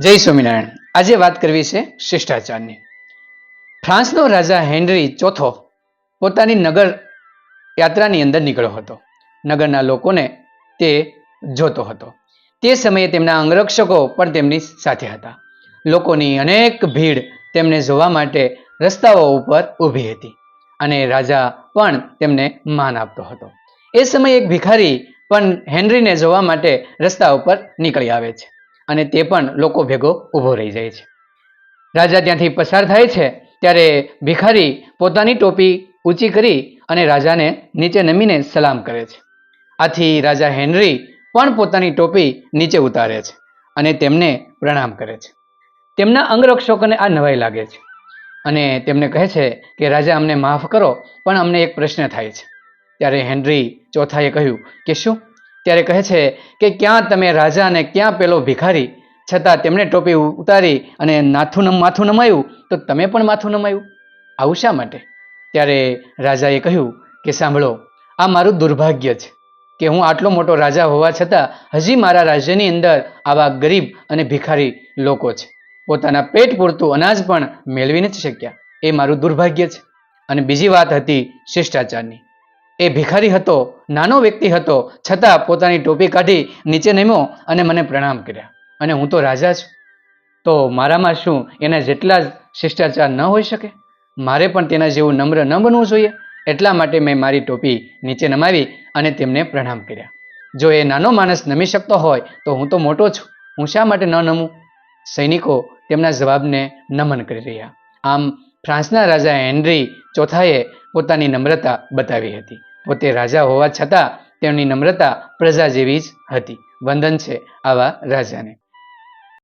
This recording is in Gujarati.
જય સ્વામિનારાયણ. આજે વાત કરવી છે શિષ્ટાચારની. ફ્રાન્સનો રાજા હેનરી ચોથો પોતાની નગર યાત્રાની અંદર નીકળ્યો હતો. નગરના લોકોને તે જોતો હતો. તે સમયે તેમના અંગરક્ષકો પણ તેમની સાથે હતા. લોકોની અનેક ભીડ તેમને જોવા માટે રસ્તાઓ ઉપર ઊભી હતી અને રાજા પણ તેમને માન આપતો હતો. એ સમયે એક ભિખારી પણ હેનરીને જોવા માટે રસ્તા ઉપર નીકળી આવે છે. અને તે પણ લોકો ભેગો ઊભો રહી જાય છે. રાજા ત્યાંથી પસાર થાય છે ત્યારે ભિખારી પોતાની ટોપી ઊંચી કરી અને રાજાને નીચે નમીને સલામ કરે છે. આથી રાજા હેનરી પણ પોતાની ટોપી નીચે ઉતારે છે અને તેમને પ્રણામ કરે છે. તેમના અંગરક્ષકોને આ નવાઈ લાગે છે અને તેમને કહે છે કે, રાજા, અમને માફ કરો, પણ અમને એક પ્રશ્ન થાય છે. ત્યારે હેનરી ચોથાએ કહ્યું કે, શું? ત્યારે કહે છે કે ક્યાં તમે રાજા અને ક્યાં પેલો ભિખારી? છતાં તેમણે ટોપી ઉતારી અને નાથું માથું નમાયું. તો તમે પણ માથું નમાયું? આવું શા માટે? ત્યારે રાજાએ કહ્યું કે સાંભળો, આ મારું દુર્ભાગ્ય છે કે હું આટલો મોટો રાજા હોવા છતાં હજી મારા રાજ્યની અંદર આવા ગરીબ અને ભિખારી લોકો છે. પોતાના પેટ પૂરતું અનાજ પણ મેળવી નથી શક્યા. એ મારું દુર્ભાગ્ય છે. અને બીજી વાત હતી શિષ્ટાચારની. એ ભિખારી હતો, નાનો વ્યક્તિ હતો, છતાં પોતાની ટોપી કાઢી નીચે નમ્યો અને મને પ્રણામ કર્યા. અને હું તો રાજા છું. તો મારામાં શું એના જેટલા જ શિષ્ટાચાર ન હોઈ શકે? મારે પણ તેના જેવું નમ્ર ન બનવું જોઈએ. એટલા માટે મેં મારી ટોપી નીચે નમાવી અને તેમને પ્રણામ કર્યા. જો એ નાનો માણસ નમી શકતો હોય, તો હું તો મોટો છું. હું શા માટે ન નમું? સૈનિકો તેમના જવાબને નમન કરી રહ્યા. આમ ફ્રાન્સના રાજા હેનરી ચોથાએ પોતાની નમ્રતા બતાવી હતી. પોતે રાજા હોવા છતાં તેમની નમ્રતા પ્રજા જેવી જ હતી. વંદન છે આવા રાજાને.